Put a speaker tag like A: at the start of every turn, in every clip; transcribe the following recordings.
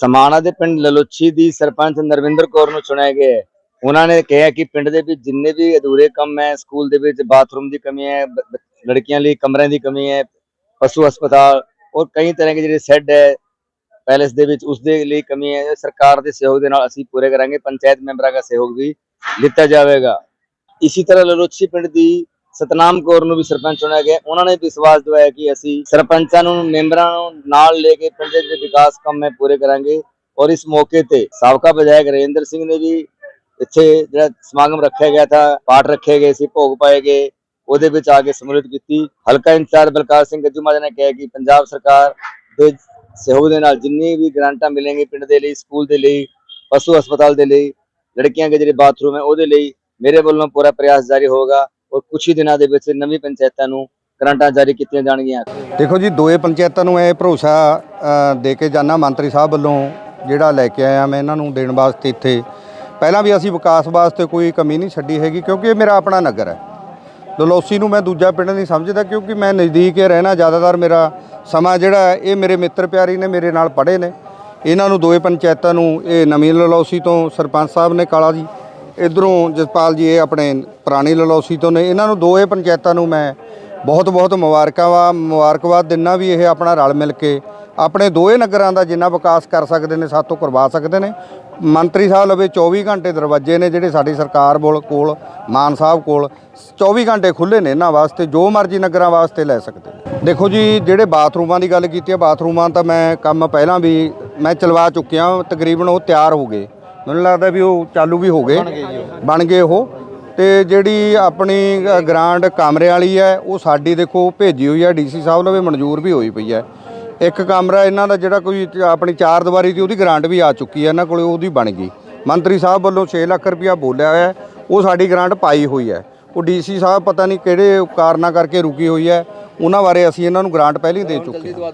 A: ਸਮਾਣਾ ਦੇ ਪਿੰਡ ਲਲੋਚੀ ਦੀ ਸਰਪੰਚ ਨਰਵਿੰਦਰ ਕੌਰ ਨੂੰ ਚੁਣਿਆ ਗਿਆ ਹੈ ਉਹਨਾਂ ਨੇ ਕਿਹਾ ਕਿ ਪਿੰਡ ਦੇ ਵਿੱਚ ਜਿੰਨੇ ਵੀ ਅਧੂਰੇ ਕੰਮ ਹੈ, ਸਕੂਲ ਦੇ ਵਿੱਚ ਬਾਥਰੂਮ ਦੀ ਕਮੀ ਹੈ ਲੜਕੀਆਂ ਲਈ ਕਮਰਿਆਂ ਦੀ ਕਮੀ ਹੈ, ਪਸ਼ੂ ਹਸਪਤਾਲ ਔਰ ਕਈ ਤਰ੍ਹਾਂ ਦੇ ਜਿਹੜੇ ਸੈੱਡ ਹੈ, ਪੈਲੇਸ ਦੇ ਵਿੱਚ ਉਸ ਦੇ ਲਈ ਕਮੀ ਹੈ। ਸਰਕਾਰ ਦੇ ਸਹਿਯੋਗ ਦੇ ਨਾਲ ਅਸੀਂ ਪੂਰੇ ਕਰਾਂਗੇ, ਪੰਚਾਇਤ ਮੈਂਬਰਾਂ ਦਾ ਸਹਿਯੋਗ ਵੀ ਦਿੱਤਾ ਜਾਵੇਗਾ। ਇਸੇ ਤਰ੍ਹਾਂ ਲਲੋਚੀ ਪਿੰਡ ਦੀ ਸਤਨਾਮ ਕੌਰ ਨੂੰ ਵੀ ਸਰਪੰਚ ਚੁਣਿਆ ਗਿਆ। ਉਹਨਾਂ ਨੇ ਵਿਸ਼ਵਾਸ ਦਿਵਾਇਆ ਕਿ ਅਸੀਂ ਸਰਪੰਚਾਂ ਨੂੰ, ਮੈਂਬਰਾਂ ਨੂੰ ਨਾਲ ਲੈ ਕੇ ਪਿੰਡ ਦੇ ਵਿਕਾਸ ਕੰਮ ਹੈ ਪੂਰੇ ਕਰਾਂਗੇ। ਔਰ ਇਸ ਮੌਕੇ ਤੇ ਸਾਬਕਾ ਵਿਧਾਇਕ ਰਜਿੰਦਰ ਸਿੰਘ ਨੇ ਵੀ ਇੱਥੇ ਜਿਹੜਾ ਸਮਾਗਮ ਰੱਖਿਆ ਗਿਆ ਥਾ ਪਾਠ ਰੱਖੇ ਗਏ ਸੀ, ਭੋਗ ਪਾਏ ਗਏ। ਉਹਦੇ ਵਿੱਚ ਆ ਕੇ ਸਮੂਲਿਤ ਕੀਤੀ। ਹਲਕਾ ਇੰਚਾਰਜ ਬਲਕਾਰ ਸਿੰਘ ਗੱਜੂ ਮਾਜਰਾ ਨੇ ਕਿਹਾ ਕਿ ਪੰਜਾਬ ਸਰਕਾਰ ਦੇ ਸਹਿਯੋਗ ਦੇ ਨਾਲ ਜਿੰਨੀ ਵੀ ਗ੍ਰਾਂਟਾਂ ਮਿਲਣਗੇ ਪਿੰਡ ਦੇ ਲਈ, ਸਕੂਲ ਦੇ ਲਈ, ਪਸ਼ੂ ਹਸਪਤਾਲ ਦੇ ਲਈ, ਲੜਕੀਆਂ ਦੇ ਜਿਹੜੇ ਬਾਥਰੂਮ ਹੈ ਉਹਦੇ ਲਈ ਮੇਰੇ ਵੱਲੋਂ ਪੂਰਾ ਪ੍ਰਯਾਸ ਜਾਰੀ ਹੋਗਾ ਔਰ ਕੁਝ ਹੀ ਦਿਨਾਂ ਦੇ ਵਿੱਚ ਨਵੀਂ ਪੰਚਾਇਤਾਂ ਨੂੰ ਗ੍ਰਾਂਟਾਂ ਜਾਰੀ ਕੀਤੀਆਂ ਜਾਣਗੀਆਂ।
B: ਦੇਖੋ ਜੀ ਦੋਏ ਪੰਚਾਇਤਾਂ ਨੂੰ ਇਹ ਭਰੋਸਾ ਦੇ ਕੇ ਜਾਣਾ ਮੰਤਰੀ ਸਾਹਿਬ ਵੱਲੋਂ ਜਿਹੜਾ ਲੈ ਕੇ ਆਇਆ ਮੈਂ ਇਹਨਾਂ ਨੂੰ ਦੇਣ ਵਾਸਤੇ ਇੱਥੇ। ਪਹਿਲਾਂ ਵੀ ਅਸੀਂ ਵਿਕਾਸ ਵਾਸਤੇ ਕੋਈ ਕਮੀ ਨਹੀਂ ਛੱਡੀ ਹੈਗੀ, ਕਿਉਂਕਿ ਇਹ ਮੇਰਾ ਆਪਣਾ ਨਗਰ ਹੈ। ਲਲੋਸੀ ਨੂੰ ਮੈਂ ਦੂਜਾ ਪਿੰਡ ਨਹੀਂ ਸਮਝਦਾ, ਕਿਉਂਕਿ ਮੈਂ ਨਜ਼ਦੀਕ ਹੀ ਰਹਿਣਾ, ਜ਼ਿਆਦਾਤਰ ਮੇਰਾ ਸਮਾਂ ਜਿਹੜਾ ਇਹ ਮੇਰੇ ਮਿੱਤਰ ਪਿਆਰੀ ਨੇ, ਮੇਰੇ ਨਾਲ ਪੜ੍ਹੇ ਨੇ। ਇਹਨਾਂ ਨੂੰ ਦੋਏ ਪੰਚਾਇਤਾਂ ਨੂੰ ਇਹ ਨਵੀਂ ਲਲੌਸੀ ਤੋਂ ਸਰਪੰਚ ਸਾਹਿਬ ਨੇ ਕਾਲਾ ਜੀ ਇਧਰੋਂ ਜਸਪਾਲ ਜੀ, ਇਹ ਆਪਣੇ ਪੁਰਾਣੀ ਲਲੌਸੀ ਤੋਂ ਨੇ। ਇਹਨਾਂ ਨੂੰ ਦੋਏ ਪੰਚਾਇਤਾਂ ਨੂੰ ਮੈਂ ਬਹੁਤ ਬਹੁਤ ਮੁਬਾਰਕਾਂ ਵਾ। ਮੁਬਾਰਕਬਾਦ ਦਿੰਨਾ ਵੀ ਇਹ ਆਪਣਾ ਰਲ ਮਿਲ ਕੇ ਆਪਣੇ ਦੋਏ ਨਗਰਾਂ ਦਾ ਜਿੰਨਾ ਵਿਕਾਸ ਕਰ ਸਕਦੇ ਨੇ ਸਾਤੋਂ ਕਰਵਾ ਸਕਦੇ ਨੇ। ਮੰਤਰੀ ਸਾਹਿਬ ਲਵੇ 24 ਘੰਟੇ ਦਰਵਾਜ਼ੇ ਨੇ ਜਿਹੜੇ ਸਾਡੀ ਸਰਕਾਰ ਕੋਲ ਕੋਲ, ਮਾਨ ਸਾਹਿਬ ਕੋਲ 24 ਘੰਟੇ ਖੁੱਲੇ ਨੇ ਇਹਨਾਂ ਵਾਸਤੇ, ਜੋ ਮਰਜ਼ੀ ਨਗਰਾਂ ਵਾਸਤੇ ਲੈ ਸਕਦੇ ਦੇਖੋ ਜੀ, ਜਿਹੜੇ ਬਾਥਰੂਮਾਂ ਦੀ ਗੱਲ ਕੀਤੀ ਹੈ ਬਾਥਰੂਮਾਂ ਤਾਂ ਮੈਂ ਕੰਮ ਪਹਿਲਾਂ ਵੀ ਮੈਂ ਚਲਵਾ ਚੁੱਕਿਆ ਤਕਰੀਬਨ ਉਹ ਤਿਆਰ ਹੋ ਗਏ। ਮੈਨੂੰ ਲੱਗਦਾ ਵੀ ਉਹ ਚਾਲੂ ਵੀ ਹੋ ਗਏ। ਬਣ ਗਏ ਉਹ। ਤੇ ਜਿਹੜੀ ਆਪਣੀ ਗ੍ਰਾਂਟ ਕਮਰੇ ਵਾਲੀ ਹੈ ਉਹ ਸਾਡੀ ਦੇਖੋ ਭੇਜੀ ਹੋਈ ਹੈ ਡੀਸੀ ਸਾਹਿਬ ਲਵੇ ਮਨਜ਼ੂਰ ਵੀ ਹੋਈ ਪਈ ਹੈ। ਇੱਕ ਕਮਰਾ ਇਹਨਾਂ ਦਾ ਜਿਹੜਾ ਕੋਈ ਆਪਣੀ ਚਾਰ ਦੀਵਾਰੀ ਦੀ ਉਹਦੀ ਗ੍ਰਾਂਟ ਵੀ ਆ ਚੁੱਕੀ ਹੈ ਇਹਨਾਂ ਕੋਲੇ ਉਹਦੀ ਬਣ ਗਈ। ਮੰਤਰੀ ਸਾਹਿਬ ਵੱਲੋਂ 6 ਲੱਖ ਰੁਪਇਆ ਬੋਲਿਆ ਹੋਇਆ ਉਹ ਸਾਡੀ ਗ੍ਰਾਂਟ ਪਾਈ ਹੋਈ ਹੈ। ਉਹ ਡੀਸੀ ਸਾਹਿਬ ਪਤਾ ਨਹੀਂ ਕਿਹੜੇ ਕਾਰਨਾਂ ਕਰਕੇ ਰੁਕੀ ਹੋਈ ਹੈ ਉਹਨਾਂ ਬਾਰੇ ਅਸੀਂ ਇਹਨਾਂ ਨੂੰ ਗ੍ਰਾਂਟ ਪਹਿਲਾਂ ਹੀ ਦੇ ਚੁੱਕੇ ਹਾਂ।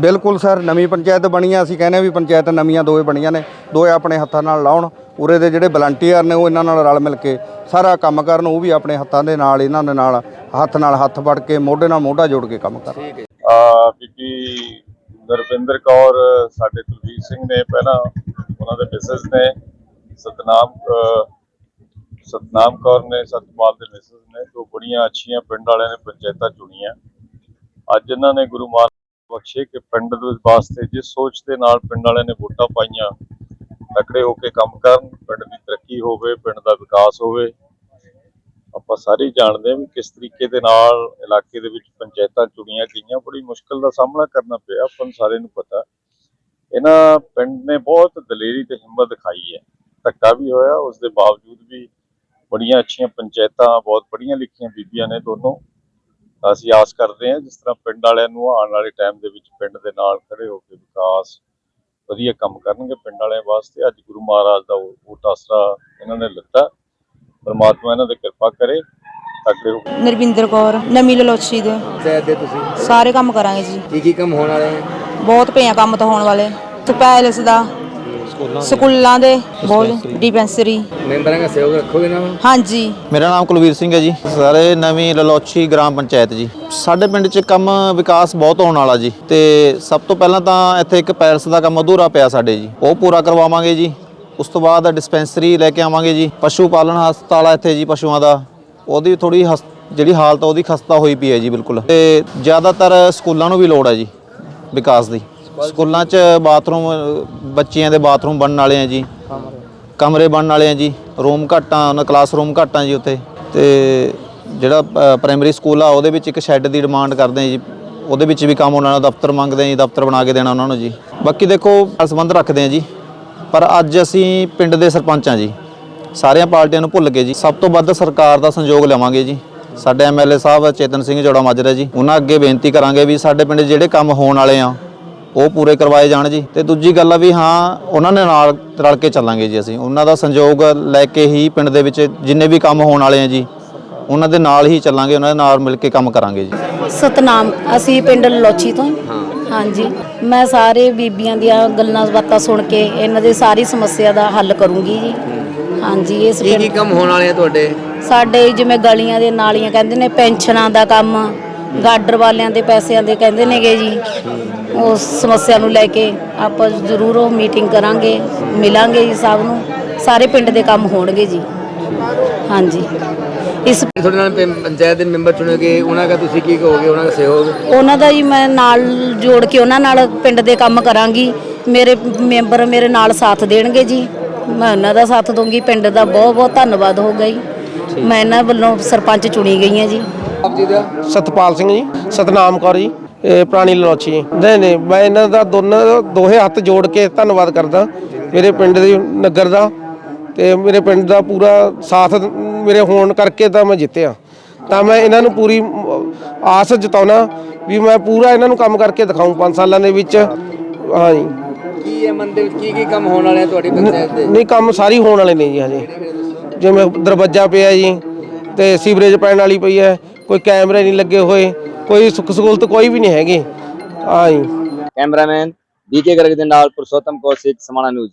B: ਬਿਲਕੁਲ ਸਰ ਨਵੀਂ ਪੰਚਾਇਤ ਬਣੀ ਆ ਅਸੀਂ ਕਹਿੰਦੇ ਵੀ ਪੰਚਾਇਤ ਨਵੀਆਂ ਦੋਏ ਬਣੀਆਂ ਨੇ। ਦੋਏ ਆਪਣੇ ਹੱਥਾਂ ਨਾਲ ਲਾਉਣ। ਉਰੇ ਦੇ ਜਿਹੜੇ ਵਲੰਟੀਅਰ ਨੇ ਉਹ ਇਹਨਾਂ ਨਾਲ ਰਲ ਮਿਲ ਕੇ ਸਾਰਾ ਕੰਮ ਕਰਨ ਉਹ ਵੀ ਆਪਣੇ ਹੱਥਾਂ ਦੇ ਨਾਲ ਇਹਨਾਂ ਦੇ ਨਾਲ ਹੱਥ ਨਾਲ ਹੱਥ ਵੜ ਕੇ ਮੋਢੇ ਨਾਲ ਮੋਢਾ ਜੋੜ ਕੇ ਕੰਮ ਕਰਨ।
C: ਆ ਬੀਬੀ ਨਰਵਿੰਦਰ ਕੌਰ ਸਾਡੇ ਕੁਲਵੀਰ ਸਿੰਘ ਨੇ ਪਹਿਲਾਂ ਉਹਨਾਂ ਦੇ ਮਿਸਸ ਨੇ ਸਤਨਾਮ ਸਤਨਾਮ ਕੌਰ ਨੇ ਸਤਪਾਲ ਦੇ ਮਿਸਸ ਨੇ ਦੋ ਬੜੀਆਂ ਅੱਛੀਆਂ ਪਿੰਡ ਵਾਲਿਆਂ ਨੇ ਪੰਚਾਇਤਾਂ ਚੁਣੀਆਂ। ਅੱਜ ਇਹਨਾਂ ਨੇ ਗੁਰੂ ਮਹਾਰਾਜ ਬਖਸ਼ੇ ਕਿ ਪਿੰਡ ਦੇ ਵਾਸਤੇ ਜਿਸ ਸੋਚ ਦੇ ਨਾਲ ਪਿੰਡ ਵਾਲਿਆਂ ਨੇ ਵੋਟਾਂ ਪਾਈਆਂ, ਤਕੜੇ ਹੋ ਕੇ ਕੰਮ ਕਰਨ, ਪਿੰਡ ਦੀ ਤਰੱਕੀ ਹੋਵੇ, ਪਿੰਡ ਦਾ ਵਿਕਾਸ ਹੋਵੇ, ਆਪਾਂ ਸਾਰੇ ਜਾਣਦੇ ਹਾਂ ਵੀ ਕਿਸ ਤਰੀਕੇ ਦੇ ਨਾਲ ਇਲਾਕੇ ਦੇ ਵਿੱਚ ਪੰਚਾਇਤਾਂ ਚੁਣੀਆਂ ਗਈਆਂ। ਬੜੀ ਮੁਸ਼ਕਲ ਦਾ ਸਾਹਮਣਾ ਕਰਨਾ ਪਿਆ, ਆਪਾਂ ਨੂੰ ਸਾਰਿਆਂ ਨੂੰ ਪਤਾ। ਇਹਨਾਂ ਪਿੰਡ ਨੇ ਬਹੁਤ ਦਲੇਰੀ ਤੇ ਹਿੰਮਤ ਦਿਖਾਈ ਹੈ। ਧੱਕਾ ਵੀ ਹੋਇਆ, ਉਸ ਦੇ ਬਾਵਜੂਦ ਵੀ ਬੜੀਆਂ ਅੱਛੀਆਂ ਪੰਚਾਇਤਾਂ ਬਹੁਤ ਪੜ੍ਹੀਆਂ ਲਿਖੀਆਂ ਬੀਬੀਆਂ ਨੇ ਦੋਨੋਂ। ਅਸੀਂ ਆਸ ਕਰਦੇ ਹਾਂ ਜਿਸ ਤਰ੍ਹਾਂ ਪਿੰਡ ਵਾਲਿਆਂ ਨੂੰ ਆਉਣ ਵਾਲੇ ਟਾਈਮ ਦੇ ਵਿੱਚ ਪਿੰਡ ਦੇ ਨਾਲ ਖੜੇ ਹੋ ਕੇ ਵਿਕਾਸ ਵਧੀਆ ਕੰਮ ਕਰਨਗੇ ਪਿੰਡ ਵਾਲਿਆਂ ਵਾਸਤੇ। ਅੱਜ ਗੁਰੂ ਮਹਾਰਾਜ ਦਾ ਉਹ ਆਸਰਾ ਇਹਨਾਂ ਨੇ ਲਿੱਤਾ। ਪਰਮਾਤਮਾ ਇਹਨਾਂ ਤੇ ਕਿਰਪਾ ਕਰੇ। ਤਕੜੇ ਹੋ
D: ਨਰਵਿੰਦਰ ਕੌਰ ਨਵੀਂ ਲਲੋਚੀ ਦੇ।
E: ਪੰਚਾਇਤ ਦੇ ਤੁਸੀਂ?
D: ਸਾਰੇ ਕੰਮ ਕਰਾਂਗੇ ਜੀ।
E: ਕੀ ਕੀ ਕੰਮ ਹੋਣ ਵਾਲੇ
D: ਬਹੁਤ ਪਏ ਆ ਕੰਮ ਤਾਂ ਹੋਣ ਵਾਲੇ। ਤੇ ਪੈਲਸ ਦਾ ਸਕੂਲਾਂ ਦੇ? ਬਹੁਤ ਡਿਪੈਂਸਰੀ
E: ਮੈਂਬਰਾਂ ਦਾ ਸਹਿਯੋਗ ਰੱਖੋਗੇ ਨਾ?
D: ਹਾਂਜੀ।
F: ਮੇਰਾ ਨਾਮ ਕੁਲਵੀਰ ਸਿੰਘ ਹੈ ਜੀ। ਸਾਰੇ ਨਵੀਂ ਲਲੋਚੀ ਗ੍ਰਾਮ ਪੰਚਾਇਤ ਜੀ। ਸਾਡੇ ਪਿੰਡ 'ਚ ਕੰਮ ਵਿਕਾਸ ਬਹੁਤ ਹੋਣ ਵਾਲਾ ਜੀ। ਤੇ ਸਭ ਤੋਂ ਪਹਿਲਾਂ ਤਾਂ ਇੱਥੇ ਇੱਕ ਪੈਲਸ ਦਾ ਕੰਮ ਅਧੂਰਾ ਪਿਆ ਸਾਡੇ ਜੀ। ਉਹ ਪੂਰਾ ਕਰਵਾਵਾਂਗੇ ਜੀ। ਉਸ ਤੋਂ ਬਾਅਦ ਡਿਸਪੈਂਸਰੀ ਲੈ ਕੇ ਆਵਾਂਗੇ ਜੀ। ਪਸ਼ੂ ਪਾਲਣ ਹਸਪਤਾਲ ਆ ਇੱਥੇ ਜੀ ਪਸ਼ੂਆਂ ਦਾ। ਉਹਦੀ ਥੋੜੀ ਜਿਹੜੀ ਹਾਲਤ ਉਹਦੀ ਖਸਤਾ ਹੋਈ ਪਈ ਹੈ ਜੀ ਬਿਲਕੁਲ। ਤੇ ਜ਼ਿਆਦਾਤਰ ਸਕੂਲਾਂ ਨੂੰ ਵੀ ਲੋੜ ਹੈ ਜੀ ਵਿਕਾਸ ਦੀ। ਸਕੂਲਾਂ 'ਚ ਬਾਥਰੂਮ, ਬੱਚਿਆਂ ਦੇ ਬਾਥਰੂਮ ਬਣਨ ਵਾਲੇ ਆ ਜੀ। ਕਮਰੇ ਬਣਨ ਵਾਲੇ ਆ ਜੀ। ਰੂਮ ਘੱਟਾਂ ਉਹਨਾਂ ਕਲਾਸਰੂਮ ਘੱਟਾਂ ਜੀ ਉੱਥੇ। ਤੇ ਜਿਹੜਾ ਪ੍ਰਾਇਮਰੀ ਸਕੂਲ ਆ, ਉਹਦੇ ਵਿੱਚ ਇੱਕ ਸ਼ੈੱਡ ਦੀ ਡਿਮਾਂਡ ਕਰਦੇ ਆ ਜੀ। ਉਹਦੇ ਵਿੱਚ ਵੀ ਕੰਮ ਉਹਨਾਂ ਨੂੰ ਦਫ਼ਤਰ ਮੰਗਦੇ ਆ ਜੀ, ਦਫ਼ਤਰ ਬਣਾ ਕੇ ਦੇਣਾ ਉਹਨਾਂ ਨੂੰ ਜੀ। ਬਾਕੀ ਦੇਖੋ ਸੰਬੰਧ ਰੱਖਦੇ ਆ ਜੀ। ਪਰ ਅੱਜ ਅਸੀਂ ਪਿੰਡ ਦੇ ਸਰਪੰਚ ਆ ਜੀ। ਸਾਰੀਆਂ ਪਾਰਟੀਆਂ ਨੂੰ ਭੁੱਲ ਕੇ ਜੀ। ਸਭ ਤੋਂ ਵੱਧ ਸਰਕਾਰ ਦਾ ਸੰਯੋਗ ਲਵਾਂਗੇ ਜੀ। ਸਾਡੇ ਐਮਐਲਏ ਸਾਹਿਬ, ਚੇਤਨ ਸਿੰਘ ਜੋੜਾ ਮਾਜਰਾ ਜੀ, ਉਹਨਾਂ ਅੱਗੇ ਬੇਨਤੀ ਕਰਾਂਗੇ ਵੀ ਸਾਡੇ ਪਿੰਡ ਜਿਹੜੇ ਕੰਮ ਹੋਣ ਵਾਲੇ ਆ ਉਹ ਪੂਰੇ ਕਰਵਾਏ ਜਾਣ ਜੀ। ਤੇ ਦੂਜੀ ਗੱਲ ਆ ਵੀ ਹਾਂ ਉਹਨਾਂ ਦੇ ਨਾਲ ਰਲ ਕੇ ਚੱਲਾਂਗੇ ਜੀ ਅਸੀਂ। ਉਹਨਾਂ ਦਾ ਸੰਯੋਗ ਲੈ ਕੇ ਹੀ ਪਿੰਡ ਦੇ ਵਿੱਚ ਜਿੰਨੇ ਵੀ ਕੰਮ ਹੋਣ ਵਾਲੇ ਆ ਜੀ ਉਹਨਾਂ ਦੇ ਨਾਲ ਹੀ ਚੱਲਾਂਗੇ ਉਹਨਾਂ ਦੇ ਨਾਲ ਮਿਲ ਕੇ ਕੰਮ ਕਰਾਂਗੇ ਜੀ।
G: ਸਤਨਾਮ ਅਸੀਂ ਪਿੰਡ ਲੋਚੀ ਤੋਂ। ਹਾਂਜੀ। ਮੈਂ ਸਾਰੇ ਬੀਬੀਆਂ ਦੀਆਂ ਗੱਲਾਂ ਬਾਤਾਂ ਸੁਣ ਕੇ ਇਹਨਾਂ ਦੀ ਸਾਰੀ ਸਮੱਸਿਆ ਦਾ ਹੱਲ ਕਰੂੰਗੀ ਜੀ। ਹਾਂਜੀ ਇਸ
E: ਕੀ ਕੀ ਕੰਮ ਹੋਣ ਵਾਲੇ ਆ ਤੁਹਾਡੇ?
G: ਸਾਡੇ ਜਿਵੇਂ ਗਲੀਆਂ ਦੇ ਨਾਲੀਆਂ ਕਹਿੰਦੇ ਨੇ ਪੈਨਸ਼ਨਾਂ ਦਾ ਕੰਮ ਗਾਡਰ ਵਾਲਿਆਂ ਦੇ ਪੈਸਿਆਂ ਦੇ ਕਹਿੰਦੇ ਨੇਗੇ ਜੀ। ਉਸ ਸਮੱਸਿਆ ਨੂੰ ਲੈ ਕੇ ਆਪਾਂ ਜ਼ਰੂਰ ਉਹ ਮੀਟਿੰਗ ਕਰਾਂਗੇ ਮਿਲਾਂਗੇ ਜੀ ਸਭ ਨੂੰ। ਸਾਰੇ ਪਿੰਡ ਦੇ ਕੰਮ ਹੋਣਗੇ ਜੀ। ਹਾਂਜੀ। ਇਸ
E: ਤੁਹਾਡੇ ਨਾਲ ਪਿੰ- ਪੰਚਾਇਤ ਦੇ ਮੈਂਬਰ ਚੁਣੋਗੇ ਉਹਨਾਂ ਦਾ ਤੁਸੀਂ ਕੀ ਕਹੋਗੇ ਉਹਨਾਂ ਦਾ ਸਹਿਯੋਗ?
G: ਉਹਨਾਂ ਦਾ ਜੀ ਮੈਂ ਨਾਲ ਜੋੜ ਕੇ ਉਹਨਾਂ ਨਾਲ ਪਿੰਡ ਦੇ ਕੰਮ ਕਰਾਂਗੀ। ਮੇਰੇ ਮੈਂਬਰ ਮੇਰੇ ਨਾਲ ਸਾਥ ਦੇਣਗੇ ਜੀ। ਮੈਂ ਉਹਨਾਂ ਦਾ ਸਾਥ ਦੂੰਗੀ ਪਿੰਡ ਦਾ ਬਹੁਤ ਬਹੁਤ ਧੰਨਵਾਦ ਹੋਗਾ ਜੀ। ਮੈਂ ਇਹਨਾਂ ਵੱਲੋਂ ਸਰਪੰਚ ਚੁਣੀ ਗਈ ਹਾਂ ਜੀ।
E: ਆਪ ਜੀ ਦਾ
H: ਸਤਪਾਲ ਸਿੰਘ ਜੀ ਸਤਨਾਮ ਕੌਰ ਜੀ। ਇਹ ਪੁਰਾਣੀ ਲਲੋਚੀ। ਨਹੀਂ ਨਹੀਂ ਮੈਂ ਇਹਨਾਂ ਦਾ ਦੋਨਾਂ ਦਾ ਦੋਹੇ ਹੱਥ ਜੋੜ ਕੇ ਧੰਨਵਾਦ ਕਰਦਾ। ਮੇਰੇ ਪਿੰਡ ਦੇ ਨਗਰ ਦਾ ਤੇ ਮੇਰੇ ਪਿੰਡ ਦਾ ਪੂਰਾ ਸਾਥ ਮੇਰੇ ਹੋਣ ਕਰਕੇ ਤਾਂ ਮੈਂ ਜਿੱਤਿਆ। ਤਾਂ ਮੈਂ ਇਹਨਾਂ ਨੂੰ ਪੂਰੀ ਆਸ ਜਤਾਉਣਾ ਵੀ ਮੈਂ ਪੂਰਾ ਇਹਨਾਂ ਨੂੰ ਕੰਮ ਕਰਕੇ ਦਿਖਾਉਂ 5 ਸਾਲਾਂ ਦੇ ਵਿੱਚ। ਹਾਂਜੀ
E: ਕੀ ਹੈ ਵਿੱਚ ਕੀ ਕੀ ਕੰਮ ਹੋਣ ਵਾਲੇ ਆ ਤੁਹਾਡੀ ਪੰਚਾਇਤ ਦੇ?
H: ਨਹੀਂ ਕੰਮ ਸਾਰੀ ਹੋਣ ਵਾਲੇ ਨੇ ਜੀ ਹਜੇ ਜਿਵੇਂ ਦਰਵਾਜ਼ਾ ਪਿਆ ਜੀ ਤੇ ਸੀਵਰੇਜ ਪੈਣ ਵਾਲੀ ਪਈ ਹੈ ਕੋਈ ਕੈਮਰੇ ਨਹੀਂ ਲੱਗੇ ਹੋਏ। ਕੋਈ ਸੁੱਖ ਸਹੂਲਤ ਕੋਈ ਵੀ ਨਹੀਂ ਹੈਗੀ। ਹਾਂ ਜੀ
A: ਕੈਮਰਾਮੈਨ ਬੀਕੇ ਗਰਗ ਦੇ ਨਾਲ ਪੁਰਸ਼ੋਤਮ ਕੌਸ਼ਿਕ ਸਮਾਣਾ ਨਿਊਜ਼।